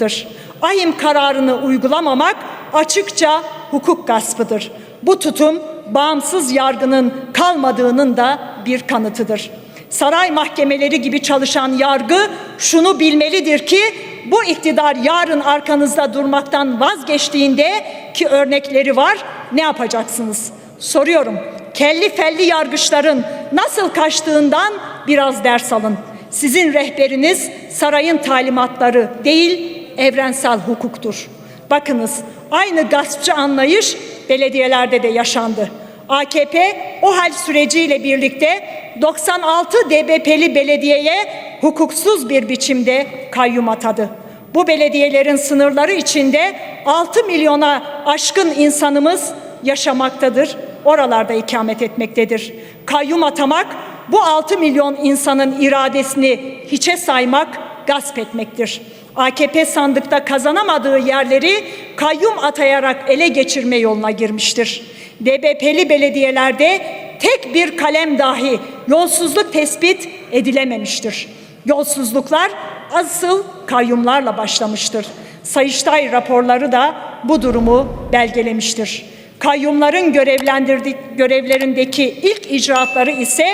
hırsızlıktır. Ahim kararını uygulamamak açıkça hukuk gaspıdır. Bu tutum bağımsız yargının kalmadığının da bir kanıtıdır. Saray mahkemeleri gibi çalışan yargı şunu bilmelidir ki bu iktidar yarın arkanızda durmaktan vazgeçtiğinde ki örnekleri var ne yapacaksınız? Soruyorum. Kelli felli yargıçların nasıl kaçtığından biraz ders alın. Sizin rehberiniz sarayın talimatları değil evrensel hukuktur. Bakınız aynı gaspçı anlayış belediyelerde de yaşandı. AKP o hal süreciyle birlikte 96 DBP'li belediyeye hukuksuz bir biçimde kayyum atadı. Bu belediyelerin sınırları içinde 6 milyona aşkın insanımız yaşamaktadır. Oralarda ikamet etmektedir. Kayyum atamak bu 6 milyon insanın iradesini hiçe saymak, gasp etmektir. AKP sandıkta kazanamadığı yerleri kayyum atayarak ele geçirme yoluna girmiştir. DBP'li belediyelerde tek bir kalem dahi yolsuzluk tespit edilememiştir. Yolsuzluklar asıl kayyumlarla başlamıştır. Sayıştay raporları da bu durumu belgelemiştir. Kayyumların görevlendirdik görevlerindeki ilk icraatları ise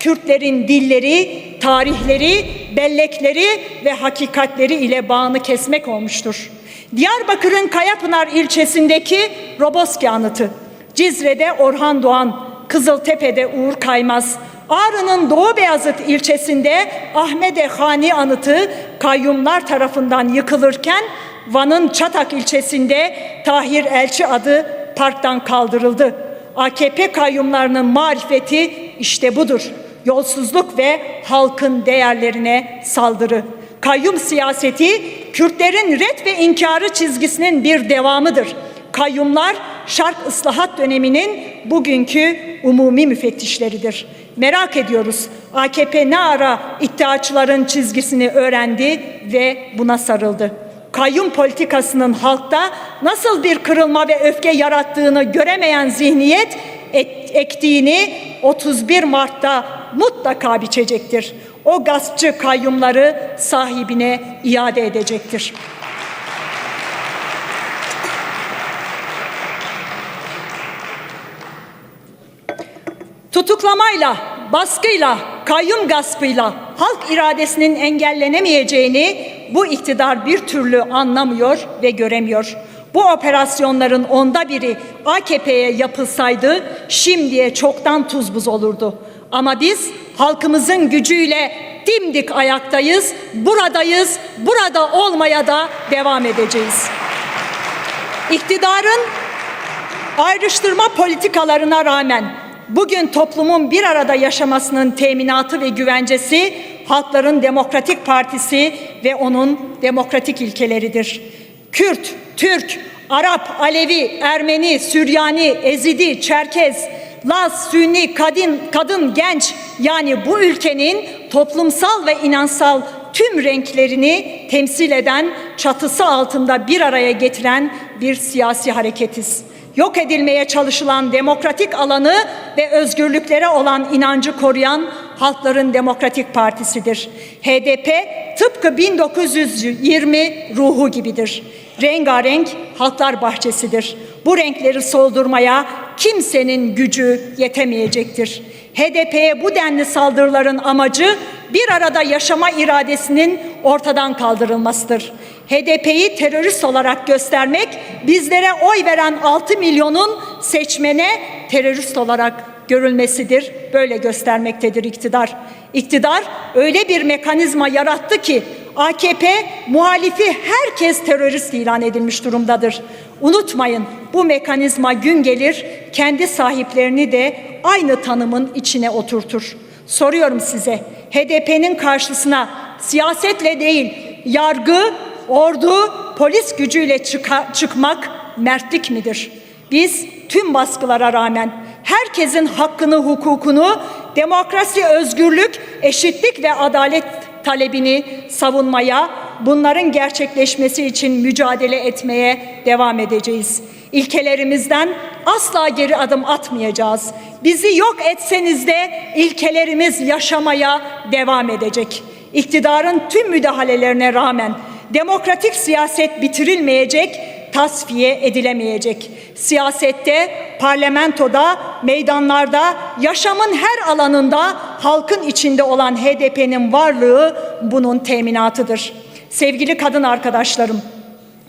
Kürtlerin dilleri, tarihleri, bellekleri ve hakikatleri ile bağını kesmek olmuştur. Diyarbakır'ın Kayapınar ilçesindeki Roboski anıtı, Cizre'de Orhan Doğan, Kızıltepe'de Uğur Kaymaz, Ağrı'nın Doğu Beyazıt ilçesinde Ahmede Hani anıtı kayyumlar tarafından yıkılırken Van'ın Çatak ilçesinde Tahir Elçi adı parktan kaldırıldı. AKP kayyumlarının marifeti işte budur. Yolsuzluk ve halkın değerlerine saldırı. Kayyum siyaseti Kürtlerin ret ve inkarı çizgisinin bir devamıdır. Kayyumlar Şark ıslahat döneminin bugünkü umumi müfettişleridir. Merak ediyoruz AKP ne ara iddiaçıların çizgisini öğrendi ve buna sarıldı. Kayyum politikasının halkta nasıl bir kırılma ve öfke yarattığını göremeyen zihniyet et, ektiğini 31 Mart'ta mutlaka biçecektir. O gaspçı kayyumları sahibine iade edecektir. Tutuklamayla, baskıyla, kayyum gaspıyla halk iradesinin engellenemeyeceğini bu iktidar bir türlü anlamıyor ve göremiyor. Bu operasyonların onda biri AKP'ye yapılsaydı şimdiye çoktan tuz buz olurdu. Ama biz halkımızın gücüyle dimdik ayaktayız, buradayız, burada olmaya da devam edeceğiz. İktidarın ayrıştırma politikalarına rağmen bugün toplumun bir arada yaşamasının teminatı ve güvencesi Halkların Demokratik Partisi ve onun demokratik ilkeleridir. Kürt, Türk, Arap, Alevi, Ermeni, Süryani, Ezidi, Çerkez, Laz, Sünni, kadın, kadın, genç yani bu ülkenin toplumsal ve inansal tüm renklerini temsil eden çatısı altında bir araya getiren bir siyasi hareketiz yok edilmeye çalışılan demokratik alanı ve özgürlüklere olan inancı koruyan Halkların Demokratik Partisi'dir. HDP tıpkı 1920 ruhu gibidir. Rengarenk halklar bahçesidir. Bu renkleri soldurmaya kimsenin gücü yetemeyecektir. HDP'ye bu denli saldırıların amacı bir arada yaşama iradesinin ortadan kaldırılmasıdır. HDP'yi terörist olarak göstermek bizlere oy veren 6 milyonun seçmene terörist olarak görülmesidir. Böyle göstermektedir iktidar. İktidar öyle bir mekanizma yarattı ki AKP muhalifi herkes terörist ilan edilmiş durumdadır. Unutmayın bu mekanizma gün gelir kendi sahiplerini de aynı tanımın içine oturtur. Soruyorum size HDP'nin karşısına siyasetle değil yargı, ordu, polis gücüyle çıka, çıkmak mertlik midir? Biz tüm baskılara rağmen herkesin hakkını, hukukunu, demokrasi, özgürlük, eşitlik ve adalet talebini savunmaya, bunların gerçekleşmesi için mücadele etmeye devam edeceğiz. İlkelerimizden asla geri adım atmayacağız. Bizi yok etseniz de ilkelerimiz yaşamaya devam edecek. İktidarın tüm müdahalelerine rağmen Demokratik siyaset bitirilmeyecek, tasfiye edilemeyecek. Siyasette, parlamentoda, meydanlarda, yaşamın her alanında halkın içinde olan HDP'nin varlığı bunun teminatıdır. Sevgili kadın arkadaşlarım,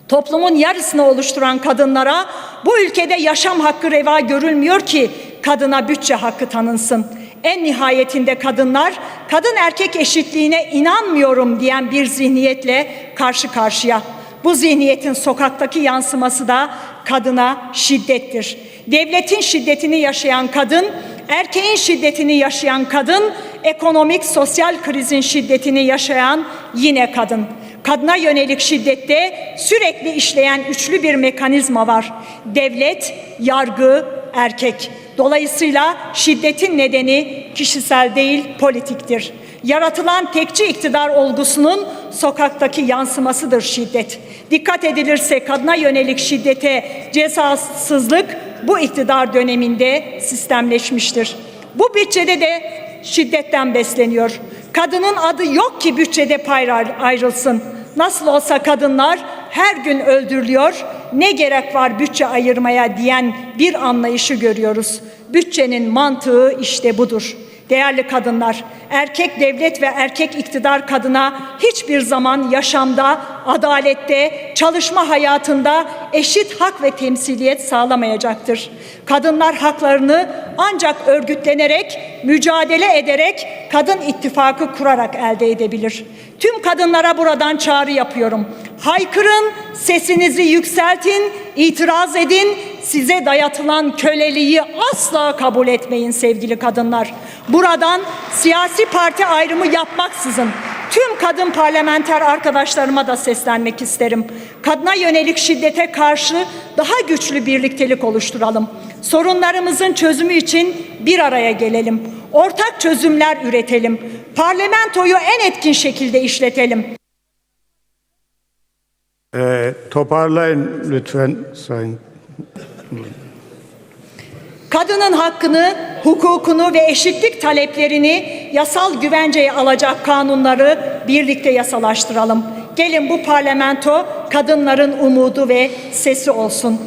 Toplumun yarısını oluşturan kadınlara bu ülkede yaşam hakkı reva görülmüyor ki kadına bütçe hakkı tanınsın. En nihayetinde kadınlar kadın erkek eşitliğine inanmıyorum diyen bir zihniyetle karşı karşıya. Bu zihniyetin sokaktaki yansıması da kadına şiddettir. Devletin şiddetini yaşayan kadın, erkeğin şiddetini yaşayan kadın, ekonomik sosyal krizin şiddetini yaşayan yine kadın. Kadına yönelik şiddette sürekli işleyen üçlü bir mekanizma var. Devlet, yargı, erkek. Dolayısıyla şiddetin nedeni kişisel değil politiktir. Yaratılan tekçi iktidar olgusunun sokaktaki yansımasıdır şiddet. Dikkat edilirse kadına yönelik şiddete cezasızlık bu iktidar döneminde sistemleşmiştir. Bu bütçede de şiddetten besleniyor. Kadının adı yok ki bütçede pay ayrılsın. Nasıl olsa kadınlar her gün öldürülüyor. Ne gerek var bütçe ayırmaya diyen bir anlayışı görüyoruz. Bütçenin mantığı işte budur. Değerli kadınlar, erkek devlet ve erkek iktidar kadına hiçbir zaman yaşamda, adalette, çalışma hayatında eşit hak ve temsiliyet sağlamayacaktır. Kadınlar haklarını ancak örgütlenerek, mücadele ederek, kadın ittifakı kurarak elde edebilir. Tüm kadınlara buradan çağrı yapıyorum. Haykırın, sesinizi yükseltin, itiraz edin. Size dayatılan köleliği asla kabul etmeyin sevgili kadınlar. Buradan siyasi parti ayrımı yapmaksızın tüm kadın parlamenter arkadaşlarıma da seslenmek isterim. Kadına yönelik şiddete karşı daha güçlü birliktelik oluşturalım. Sorunlarımızın çözümü için bir araya gelelim. Ortak çözümler üretelim. Parlamentoyu en etkin şekilde işletelim. Ee, toparlayın lütfen Sayın. Kadının hakkını, hukukunu ve eşitlik taleplerini yasal güvenceye alacak kanunları birlikte yasalaştıralım. Gelin bu parlamento kadınların umudu ve sesi olsun.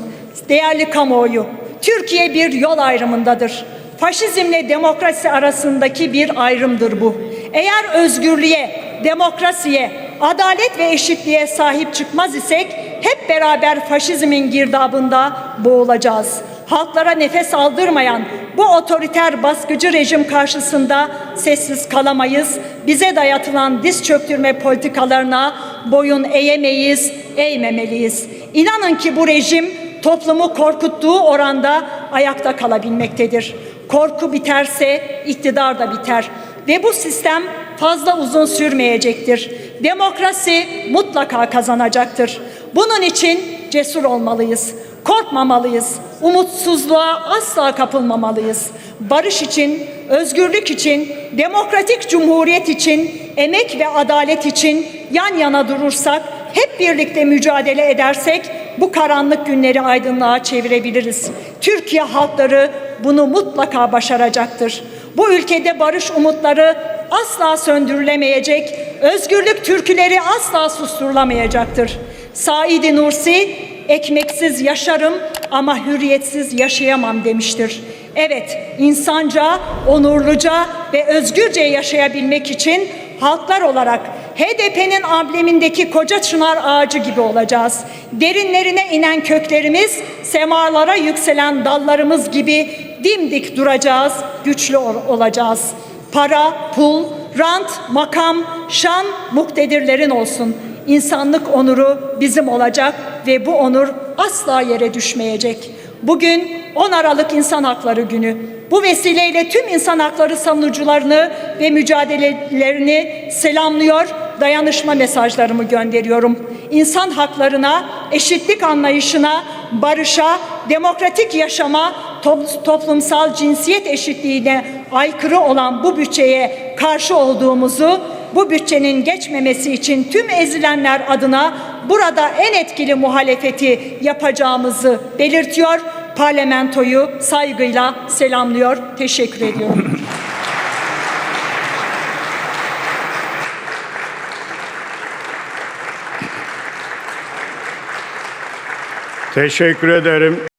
Değerli kamuoyu, Türkiye bir yol ayrımındadır. Faşizmle demokrasi arasındaki bir ayrımdır bu. Eğer özgürlüğe, demokrasiye, adalet ve eşitliğe sahip çıkmaz isek hep beraber faşizmin girdabında boğulacağız. Halklara nefes aldırmayan bu otoriter baskıcı rejim karşısında sessiz kalamayız. Bize dayatılan diz çöktürme politikalarına boyun eğemeyiz, eğmemeliyiz. İnanın ki bu rejim toplumu korkuttuğu oranda ayakta kalabilmektedir. Korku biterse iktidar da biter ve bu sistem fazla uzun sürmeyecektir. Demokrasi mutlaka kazanacaktır. Bunun için cesur olmalıyız. Korkmamalıyız. Umutsuzluğa asla kapılmamalıyız. Barış için, özgürlük için, demokratik cumhuriyet için, emek ve adalet için yan yana durursak, hep birlikte mücadele edersek bu karanlık günleri aydınlığa çevirebiliriz. Türkiye halkları bunu mutlaka başaracaktır. Bu ülkede barış umutları asla söndürülemeyecek, özgürlük türküleri asla susturulamayacaktır. Said Nursi, ekmeksiz yaşarım ama hürriyetsiz yaşayamam demiştir. Evet, insanca, onurluca ve özgürce yaşayabilmek için halklar olarak HDP'nin amblemindeki koca çınar ağacı gibi olacağız. Derinlerine inen köklerimiz, semalara yükselen dallarımız gibi dimdik duracağız, güçlü olacağız. Para, pul, rant, makam, şan muktedirlerin olsun. İnsanlık onuru bizim olacak ve bu onur asla yere düşmeyecek. Bugün 10 Aralık İnsan Hakları Günü. Bu vesileyle tüm insan hakları savunucularını ve mücadelelerini selamlıyor, dayanışma mesajlarımı gönderiyorum. İnsan haklarına, eşitlik anlayışına, barışa, demokratik yaşama, toplumsal cinsiyet eşitliğine aykırı olan bu bütçeye karşı olduğumuzu, bu bütçenin geçmemesi için tüm ezilenler adına burada en etkili muhalefeti yapacağımızı belirtiyor. Parlamentoyu saygıyla selamlıyor. Teşekkür ediyorum. Teşekkür ederim.